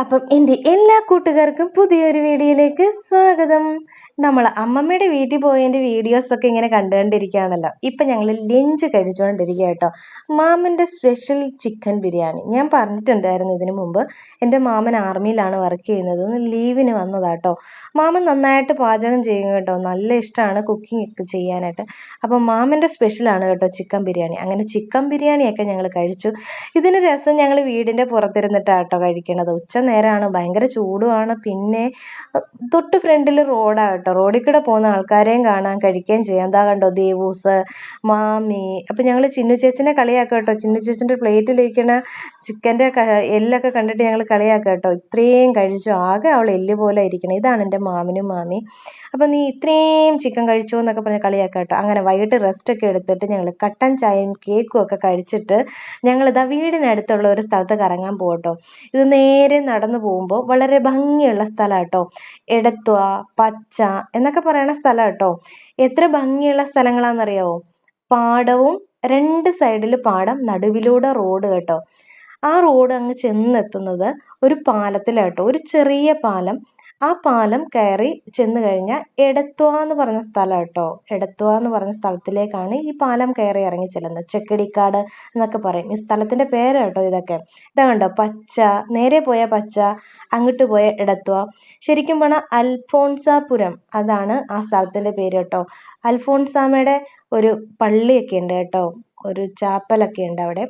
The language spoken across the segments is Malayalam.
അപ്പം എന്റെ എല്ലാ കൂട്ടുകാർക്കും പുതിയൊരു വീഡിയോയിലേക്ക് സ്വാഗതം. നമ്മൾ അമ്മമ്മയുടെ വീട്ടിൽ പോയതിന്റെ വീഡിയോസൊക്കെ ഇങ്ങനെ കണ്ടുകൊണ്ടിരിക്കുകയാണല്ലോ. ഇപ്പം ഞങ്ങൾ ലഞ്ച് കഴിച്ചുകൊണ്ടിരിക്കുക കേട്ടോ. മാമന്റെ സ്പെഷ്യൽ ചിക്കൻ ബിരിയാണി. ഞാൻ പറഞ്ഞിട്ടുണ്ടായിരുന്നു ഇതിനു മുമ്പ് എന്റെ മാമൻ ആർമിയിലാണ് വർക്ക് ചെയ്യുന്നത്. ലീവിന് വന്നതാട്ടോ മാമൻ നന്നായിട്ട് പാചകം ചെയ്യും കേട്ടോ. നല്ല ഇഷ്ടമാണ് കുക്കിംഗ് ഒക്കെ ചെയ്യാനായിട്ട്. അപ്പം മാമന്റെ സ്പെഷ്യലാണ് കേട്ടോ ചിക്കൻ ബിരിയാണി. അങ്ങനെ ചിക്കൻ ബിരിയാണിയൊക്കെ ഞങ്ങൾ കഴിച്ചു. ഇതിന് രസം ഞങ്ങൾ വീടിന്റെ പുറത്തിരുന്നിട്ടാണ് കേട്ടോ കഴിക്കണത്. ഉച്ച നേരമാണ് ഭയങ്കര ചൂടുമാണ്. പിന്നെ തൊട്ട് ഫ്രണ്ടിൽ റോഡാണ് കേട്ടോ. റോഡിൽ കൂടെ പോകുന്ന ആൾക്കാരെയും കാണാം കഴിക്കുകയും ചെയ്യാം. എന്താ കണ്ടോ ദേവൂസ് മാമി. അപ്പം ഞങ്ങൾ ചിന്നു ചേച്ചിനെ കളിയാക്കാം കേട്ടോ. ചിന്നു ചേച്ചിന്റെ പ്ലേറ്റിലിരിക്കുന്ന ചിക്കന്റെ എല്ലൊക്കെ കണ്ടിട്ട് ഞങ്ങൾ കളിയാക്കാം കേട്ടോ. ഇത്രയും കഴിച്ചു. ആകെ അവൾ എല്ല് പോലെ ഇരിക്കണം. ഇതാണ് എന്റെ മാമിനും മാമി. അപ്പം നീ ഇത്രയും ചിക്കൻ കഴിച്ചു എന്നൊക്കെ പറഞ്ഞ് കളിയാക്കാം കേട്ടോ. അങ്ങനെ വൈകിട്ട് റെസ്റ്റ് ഒക്കെ എടുത്തിട്ട് ഞങ്ങൾ കട്ടൻ ചായയും കേക്കും ഒക്കെ കഴിച്ചിട്ട് ഞങ്ങളിതാ വീടിനടുത്തുള്ള ഒരു സ്ഥലത്ത് കറങ്ങാൻ പോകട്ടോ ഇത് നേരെ നടന്നു പോകുമ്പോൾ വളരെ ഭംഗിയുള്ള സ്ഥലം കേട്ടോ എടത്വ പച്ച എന്നൊക്കെ പറയണ സ്ഥലം കേട്ടോ എത്ര ഭംഗിയുള്ള സ്ഥലങ്ങളാണെന്നറിയാവോ പാടവും രണ്ട് സൈഡിൽ പാടം നടുവിലൂടെ റോഡ് കേട്ടോ. ആ റോഡ് അങ്ങ് ചെന്നെത്തുന്നത് ഒരു പാലത്തിലാട്ടോ. ഒരു ചെറിയ പാലം ആ പാലം കയറി ചെന്ന് കഴിഞ്ഞാൽ എടത്വ എന്ന് പറഞ്ഞ സ്ഥലം കേട്ടോ എടത്വ എന്ന് പറഞ്ഞ സ്ഥലത്തിലേക്കാണ് ഈ പാലം കയറി ഇറങ്ങി ചെല്ലുന്നത്. ചെക്കടിക്കാട് എന്നൊക്കെ പറയും. ഈ സ്ഥലത്തിന്റെ പേര് കേട്ടോ ഇതൊക്കെ. ഇതാ കണ്ടോ പച്ച നേരെ പോയ പച്ച അങ്ങോട്ട് പോയ എടത്വ. ശരിക്കും പറഞ്ഞാൽ അൽഫോൺസാപുരം അതാണ് ആ സ്ഥലത്തിന്റെ പേര് കേട്ടോ അൽഫോൺസാമയുടെ ഒരു പള്ളിയൊക്കെ ഉണ്ട് കേട്ടോ. ഒരു ചാപ്പലൊക്കെ ഉണ്ട് അവിടെ.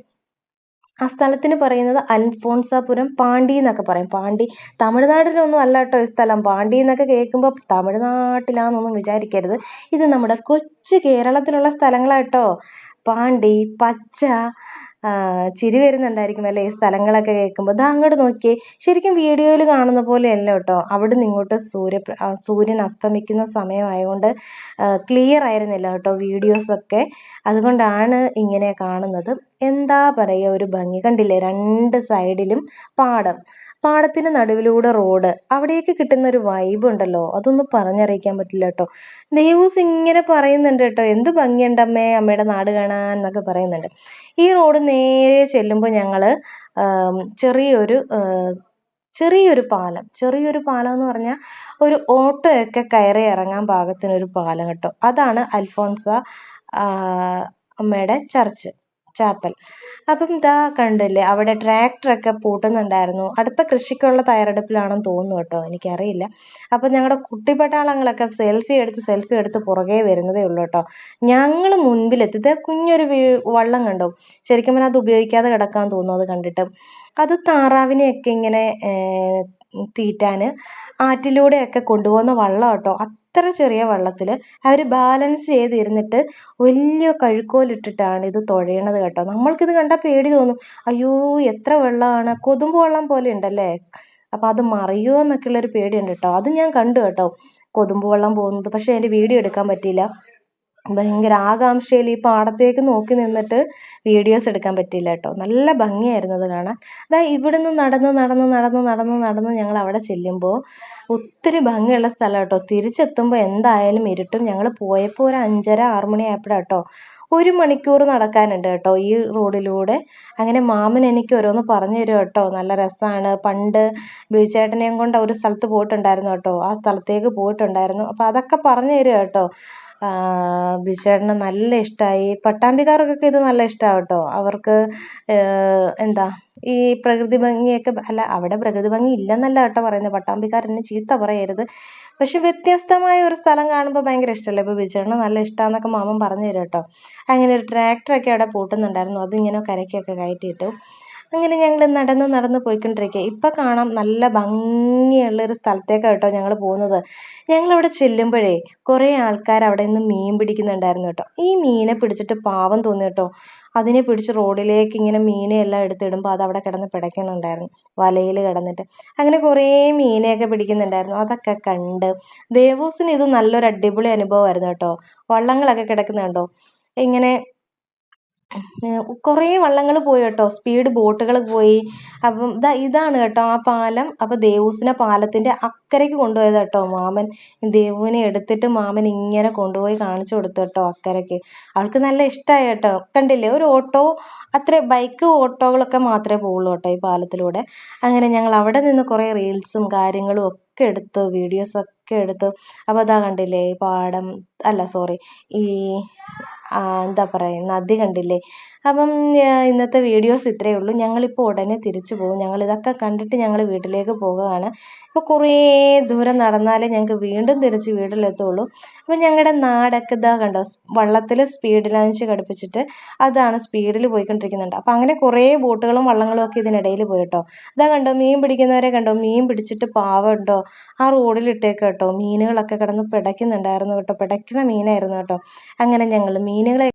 ആ സ്ഥലത്തിന് പറയുന്നത് അൽഫോൺസാപുരം പാണ്ടി എന്നൊക്കെ പറയും. പാണ്ടി തമിഴ്നാട്ടിലൊന്നും അല്ല കേട്ടോ ഈ സ്ഥലം. പാണ്ടി എന്നൊക്കെ കേൾക്കുമ്പോൾ തമിഴ്നാട്ടിലാണെന്നൊന്നും വിചാരിക്കരുത്. ഇത് നമ്മുടെ കൊച്ചു കേരളത്തിലുള്ള സ്ഥലങ്ങളാണ് കേട്ടോ പാണ്ടി പച്ച ചിരി വരുന്നുണ്ടായിരിക്കും അല്ലേ? ഈ സ്ഥലങ്ങളൊക്കെ കേൾക്കുമ്പോൾ ദാ അങ്ങോട്ട് നോക്കിയേ. ശരിക്കും വീഡിയോയിൽ കാണുന്ന പോലെയല്ല കേട്ടോ. അവിടെ നിന്ന് ഇങ്ങോട്ട് സൂര്യ സൂര്യൻ അസ്തമിക്കുന്ന സമയമായതുകൊണ്ട് ക്ലിയർ ആയിരുന്നില്ല കേട്ടോ വീഡിയോസൊക്കെ അതുകൊണ്ടാണ് ഇങ്ങനെ കാണുന്നത്. എന്താ പറയുക ഒരു ഭംഗി. കണ്ടില്ലേ? രണ്ട് സൈഡിലും പാടം. പാടത്തിന് നടുവിലൂടെ റോഡ് അവിടേക്ക് കിട്ടുന്ന ഒരു വൈബ് ഉണ്ടല്ലോ. അതൊന്നും പറഞ്ഞറിയിക്കാൻ പറ്റില്ല കേട്ടോ ദേവൂസ് ഇങ്ങനെ പറയുന്നുണ്ട് കേട്ടോ എന്ത് ഭംഗിയുണ്ട് അമ്മേ അമ്മയുടെ നാട് കാണാൻ എന്നൊക്കെ പറയുന്നുണ്ട്. ഈ റോഡ് നേരെ ചെല്ലുമ്പോൾ ഞങ്ങൾ ചെറിയൊരു ചെറിയൊരു പാലം. ചെറിയൊരു പാലം എന്ന് പറഞ്ഞാൽ ഒരു ഓട്ടോയൊക്കെ കയറി ഇറങ്ങാൻ പാകത്തിനൊരു പാലം കേട്ടോ. അതാണ് അൽഫോൺസ അമ്മയുടെ ചർച്ച് ചാപ്പൽ അപ്പം ഇതാ കണ്ടില്ലേ അവിടെ ട്രാക്ടറൊക്കെ പൂട്ടുന്നുണ്ടായിരുന്നു. അടുത്ത കൃഷിക്കുള്ള തയ്യാറെടുപ്പിലാണെന്ന് തോന്നുന്നു കേട്ടോ എനിക്കറിയില്ല. അപ്പം ഞങ്ങളുടെ കുട്ടിപ്പട്ടാളങ്ങളൊക്കെ സെൽഫി എടുത്ത് സെൽഫി എടുത്ത് പുറകെ വരുന്നതേ ഉള്ളൂ കേട്ടോ. ഞങ്ങൾ മുൻപിലെത്തി. ഇതേ കുഞ്ഞൊരു വള്ളം കണ്ടോ? ശരിക്കും പറഞ്ഞാൽ അത് ഉപയോഗിക്കാതെ കിടക്കാൻ തോന്നുന്നു അത് കണ്ടിട്ട്. അത് താറാവിനെയൊക്കെ ഇങ്ങനെ തീറ്റാൻ ആറ്റിലൂടെയൊക്കെ കൊണ്ടുപോകുന്ന വള്ളം കേട്ടോ. അത്ര ചെറിയ വള്ളത്തിൽ അവർ ബാലൻസ് ചെയ്തിരുന്നിട്ട് വലിയ കഴുക്കോലിട്ടിട്ടാണ് ഇത് തുഴയണത് കേട്ടോ. നമ്മൾക്കിത് കണ്ടാൽ പേടി തോന്നും. അയ്യോ എത്ര വെള്ളമാണ്? കൊതുമ്പ് വെള്ളം പോലെ ഉണ്ടല്ലേ? അപ്പം അത് മറിയോ എന്നൊക്കെയുള്ളൊരു പേടിയുണ്ട് കേട്ടോ. അത് ഞാൻ കണ്ടു കേട്ടോ. കൊതുമ്പ് വെള്ളം പോകുന്നത്. പക്ഷേ അതിന്റെ വീഡിയോ എടുക്കാൻ പറ്റിയില്ല. ഭയങ്കര ആകാംക്ഷയിൽ ഈ പാടത്തേക്ക് നോക്കി നിന്നിട്ട് വീഡിയോസ് എടുക്കാൻ പറ്റിയില്ല കേട്ടോ. നല്ല ഭംഗിയായിരുന്നു അത് കാണാൻ. ദാ ഇവിടുന്ന് നടന്ന് നടന്ന് നടന്ന് നടന്ന് നടന്ന് ഞങ്ങൾ അവിടെ ചെല്ലുമ്പോൾ ഒത്തിരി ഭംഗിയുള്ള സ്ഥലം കേട്ടോ. തിരിച്ചെത്തുമ്പോൾ എന്തായാലും ഇരുട്ടും. ഞങ്ങൾ പോയപ്പോൾ ഒരു അഞ്ചര ആറ് മണി ആയപ്പോഴാണ് കേട്ടോ ഒരു മണിക്കൂർ നടക്കാനുണ്ട് കേട്ടോ ഈ റോഡിലൂടെ. അങ്ങനെ മാമൻ എനിക്ക് ഓരോന്ന് പറഞ്ഞു തരും കേട്ടോ. നല്ല രസമാണ്. പണ്ട് ബീച്ചേട്ടനെയും കൊണ്ട് ഒരു സ്ഥലത്ത് പോയിട്ടുണ്ടായിരുന്നു കേട്ടോ. ആ സ്ഥലത്തേക്ക് പോയിട്ടുണ്ടായിരുന്നു. അപ്പോൾ അതൊക്കെ പറഞ്ഞു തരും കേട്ടോ. ബിജുചേട്ടന് നല്ല ഇഷ്ടമായി പട്ടാമ്പിക്കാർക്കൊക്കെ ഇത് നല്ല ഇഷ്ടമാണ് കേട്ടോ അവർക്ക് എന്താ ഈ പ്രകൃതി ഭംഗിയൊക്കെ അല്ല അവിടെ പ്രകൃതി ഭംഗി ഇല്ലെന്നല്ല കേട്ടോ പറയുന്നത്. പട്ടാമ്പിക്കാർ എന്നെ ചീത്ത പറയരുത്. പക്ഷെ വ്യത്യസ്തമായ ഒരു സ്ഥലം കാണുമ്പോൾ ഭയങ്കര ഇഷ്ടമല്ലേ ഇപ്പോൾ ബിജുചേട്ടന് നല്ല ഇഷ്ടമാണെന്നൊക്കെ മാമൻ പറഞ്ഞു തരും കേട്ടോ. അങ്ങനെ ഒരു ട്രാക്ടറൊക്കെ അവിടെ പൂട്ടുന്നുണ്ടായിരുന്നു. അതിങ്ങനെ കരയ്ക്കൊക്കെ കയറ്റിയിട്ടു. അങ്ങനെ ഞങ്ങൾ നടന്ന് നടന്ന് പോയിക്കൊണ്ടിരിക്കുക ഇപ്പം കാണാം നല്ല ഭംഗിയുള്ള ഒരു സ്ഥലത്തേക്കാണ് കേട്ടോ ഞങ്ങൾ പോകുന്നത്. ഞങ്ങൾ ഞങ്ങളവിടെ ചെല്ലുമ്പോഴേ കുറേ ആൾക്കാർ അവിടെ നിന്ന് മീൻ പിടിക്കുന്നുണ്ടായിരുന്നു കേട്ടോ. ഈ മീനെ പിടിച്ചിട്ട് പാവം തോന്നി കേട്ടോ. അതിനെ പിടിച്ച് റോഡിലേക്ക് ഇങ്ങനെ മീനെ എല്ലാം എടുത്തിടുമ്പോൾ അത് അവിടെ കിടന്ന് പിടയ്ക്കുന്നുണ്ടായിരുന്നു. വലയിൽ കിടന്നിട്ട്. അങ്ങനെ കുറേ മീനെയൊക്കെ പിടിക്കുന്നുണ്ടായിരുന്നു. അതൊക്കെ കണ്ട്. ദേവൂസിന് ഇത് നല്ലൊരു അടിപൊളി അനുഭവമായിരുന്നു കേട്ടോ. വള്ളങ്ങളൊക്കെ കിടക്കുന്നത് കണ്ടോ ഇങ്ങനെ കുറേ വള്ളങ്ങൾ പോയി കേട്ടോ സ്പീഡ് ബോട്ടുകൾ പോയി. അപ്പം ഇതാ ഇതാണ് കേട്ടോ ആ പാലം. അപ്പോൾ ദേവൂസിനെ പാലത്തിന്റെ അക്കരയ്ക്ക് കൊണ്ടുപോയത് കേട്ടോ മാമൻ. ദേവുവിനെ എടുത്തിട്ട് മാമൻ ഇങ്ങനെ കൊണ്ടുപോയി കാണിച്ചു കൊടുത്തു കേട്ടോ അക്കരയ്ക്ക്. അവൾക്ക് നല്ല ഇഷ്ടമായി കേട്ടോ. കണ്ടില്ലേ? ഒരു ഓട്ടോ അത്ര ബൈക്ക് ഓട്ടോകളൊക്കെ മാത്രമേ പോവുള്ളൂ കേട്ടോ ഈ പാലത്തിലൂടെ. അങ്ങനെ ഞങ്ങൾ അവിടെ നിന്ന് കുറേ റീൽസും കാര്യങ്ങളും ഒക്കെ എടുത്തു വീഡിയോസൊക്കെ എടുത്തു. അപ്പോൾ അതാ കണ്ടില്ലേ ഈ പാടം അല്ല സോറി ഈ എന്താ പറയുക നദി കണ്ടില്ലേ? അപ്പം ഇന്നത്തെ വീഡിയോസ് ഇത്രയേ ഉള്ളൂ. ഞങ്ങളിപ്പോൾ ഉടനെ തിരിച്ചു പോകും. ഞങ്ങളിതൊക്കെ കണ്ടിട്ട് ഞങ്ങൾ വീട്ടിലേക്ക് പോകുകയാണ്. ഇപ്പോൾ കുറേ ദൂരം നടന്നാലേ ഞങ്ങൾക്ക് വീണ്ടും തിരിച്ച് വീട്ടിലെത്തുള്ളൂ. അപ്പം ഞങ്ങളുടെ നാടൊക്കെ ഇതാ കണ്ടോ വള്ളത്തിൽ സ്പീഡ് ലാഞ്ച് ഘടിപ്പിച്ചിട്ട് അതാണ് സ്പീഡിൽ പോയിക്കൊണ്ടിരിക്കുന്നുണ്ട്. അപ്പം അങ്ങനെ കുറേ ബോട്ടുകളും വള്ളങ്ങളും ഒക്കെ ഇതിനിടയിൽ പോയി കേട്ടോ ഇതാ കണ്ടോ മീൻ പിടിക്കുന്നവരെ കണ്ടോ മീൻ പിടിച്ചിട്ട് പാവമുണ്ടോ ആ റോഡിലിട്ടേക്ക് കേട്ടോ. മീനുകളൊക്കെ കിടന്ന് പിടയ്ക്കുന്നുണ്ടായിരുന്നു കേട്ടോ. പിടയ്ക്കണ മീനായിരുന്നു കേട്ടോ. അങ്ങനെ ഞങ്ങൾ മീനുകളെ